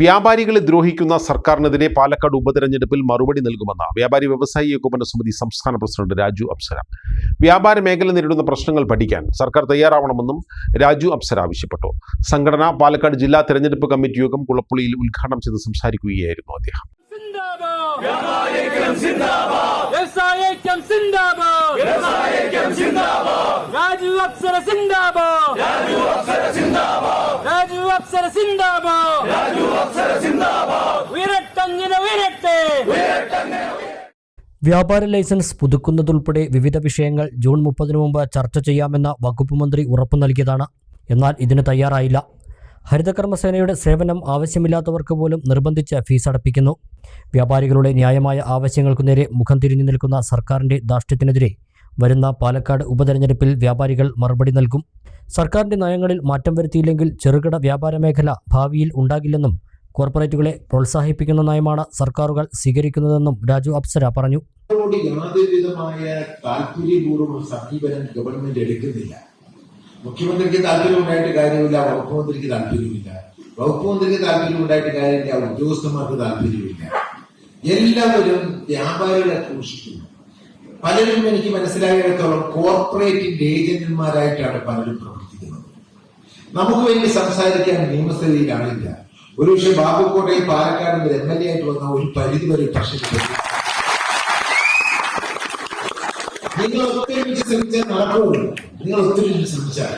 വ്യാപാരികളെ ദ്രോഹിക്കുന്ന സർക്കാരിനെതിരെ പാലക്കാട് ഉപതെരഞ്ഞെടുപ്പിൽ മറുപടി നൽകുമെന്ന വ്യാപാരി വ്യവസായി ഏകോപന സമിതി സംസ്ഥാന പ്രസിഡന്റ് രാജു അപ്സര. വ്യാപാര മേഖല നേരിടുന്ന പ്രശ്നങ്ങൾ പഠിക്കാൻ സർക്കാർ തയ്യാറാവണമെന്നും രാജു അപ്സര ആവശ്യപ്പെട്ടു. സംഘടന പാലക്കാട് ജില്ലാ തെരഞ്ഞെടുപ്പ് കമ്മിറ്റി യോഗം കുളപ്പുള്ളിയിൽ ഉദ്ഘാടനം ചെയ്ത് സംസാരിക്കുകയായിരുന്നു അദ്ദേഹം. രാജു രാജു സിന്ദാബാദ്. വ്യാപാര ലൈസൻസ് പുതുക്കുന്നതുൾപ്പെടെ വിവിധ വിഷയങ്ങൾ ജൂൺ മുപ്പതിനു മുമ്പ് ചർച്ച ചെയ്യാമെന്ന വകുപ്പ് മന്ത്രി ഉറപ്പു നൽകിയതാണ്. എന്നാൽ ഇതിന് തയ്യാറായില്ല. ഹരിതകർമ്മസേനയുടെ സേവനം ആവശ്യമില്ലാത്തവർക്ക് പോലും നിർബന്ധിച്ച് ഫീസ് അടപ്പിക്കുന്നു. വ്യാപാരികളുടെ ന്യായമായ ആവശ്യങ്ങൾക്കു നേരെ മുഖം തിരിഞ്ഞു നിൽക്കുന്ന സർക്കാരിന്റെ ധാർഷ്ട്യത്തിനെതിരെ വരുന്ന പാലക്കാട് ഉപതെരഞ്ഞെടുപ്പിൽ വ്യാപാരികൾ മറുപടി നൽകും. സർക്കാരിന്റെ നയങ്ങളിൽ മാറ്റം വരുത്തിയില്ലെങ്കിൽ ചെറുകിട വ്യാപാര മേഖല ഭാവിയിൽ ഉണ്ടാകില്ലെന്നും കോർപ്പറേറ്റുകളെ പ്രോത്സാഹിപ്പിക്കുന്ന നയമാണ് സർക്കാരുകൾ സ്വീകരിക്കുന്നതെന്നും രാജു അപ്സര പറഞ്ഞു. യാതൊരുവിധമായ താല്പര്യപൂർവം സമീപനം ഗവൺമെന്റ് എടുക്കുന്നില്ല. മുഖ്യമന്ത്രിക്ക് താല്പര്യം ഉണ്ടായിട്ട് കാര്യമില്ല വകുപ്പ് മന്ത്രിക്ക് താല്പര്യമില്ല വകുപ്പ് മന്ത്രിക്ക് താല്പര്യം ഉണ്ടായിട്ട് കാര്യമില്ല ഉദ്യോഗസ്ഥന്മാർക്ക് താല്പര്യമില്ല എല്ലാവരും വ്യാപാരികളെ ക്രൂശിക്കുന്നു പലരും എനിക്ക് മനസ്സിലായിടത്തോളം കോർപ്പറേറ്റിന്റെ ഏജന്റുമാരായിട്ടാണ് പലരും പ്രവർത്തിക്കുന്നത്. നമുക്ക് വേണ്ടി സംസാരിക്കാൻ നിയമസ്ഥിതിയിൽ ആളില്ല. ഒരുപക്ഷെ ബാബുക്കോട്ടയിൽ പാലക്കാട് ഒരു എം എൽ എ ആയിട്ട് വന്ന ഒരു പരിധി വരെ പ്രശ്നത്തിൽ നിങ്ങൾ ഒത്തിരി ശ്രമിച്ചാൽ നടക്കുകയുള്ളൂ നിങ്ങൾ ഒത്തൊരുമിച്ച് ശ്രമിച്ചാൽ.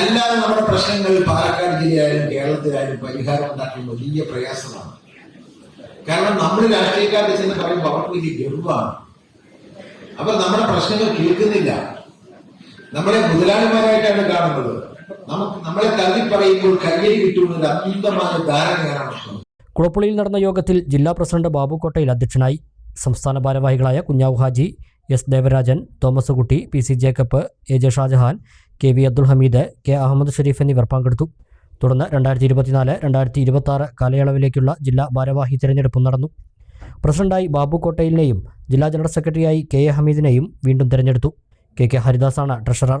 അല്ലാതെ നമ്മുടെ പ്രശ്നങ്ങൾ പാലക്കാട് ജില്ലയായാലും കേരളത്തിലായാലും പരിഹാരം ഉണ്ടാക്കാൻ വലിയ പ്രയാസമാണ്. കാരണം നമ്മൾ രാഷ്ട്രീയക്കാരുടെ ചെന്ന് പറയുമ്പോൾ അവർക്ക് വലിയ ഗർവമാണ് അപ്പൊ നമ്മുടെ പ്രശ്നങ്ങൾ കേൾക്കുന്നില്ല. നമ്മളെ മുതലാളിമാരായിട്ടാണ് കാണുന്നത്. നമുക്ക് നമ്മളെ തള്ളി പറയുമ്പോൾ കയ്യടി കിട്ടുന്നത് അമിതമായ ധാരണയാണ് പ്രശ്നം കുളപ്പുള്ളിയിൽ നടന്ന യോഗത്തിൽ ജില്ലാ പ്രസിഡന്റ് ബാബു കോട്ടയിൽ അധ്യക്ഷനായി സംസ്ഥാന ഭാരവാഹികളായ Kunjavu Haji S Devarajan Thomas Kutty P C Jacob A J Shajahan K V Abdul Hameed K Ahammed Sherif എന്നിവർ പങ്കെടുത്തു. തുടർന്ന് രണ്ടായിരത്തി ഇരുപത്തിനാല് രണ്ടായിരത്തി ഇരുപത്തി കാലയളവിലേക്കുള്ള ജില്ലാ ഭാരവാഹി തിരഞ്ഞെടുപ്പും നടന്നു. പ്രസിഡന്റായി ബാബു കോട്ടയിലിനെയും ജില്ലാ ജനറൽ സെക്രട്ടറിയായി കെ എ ഹമീദിനെയും വീണ്ടും തിരഞ്ഞെടുത്തു. കെ കെ ഹരിദാസാണ് ട്രഷറർ.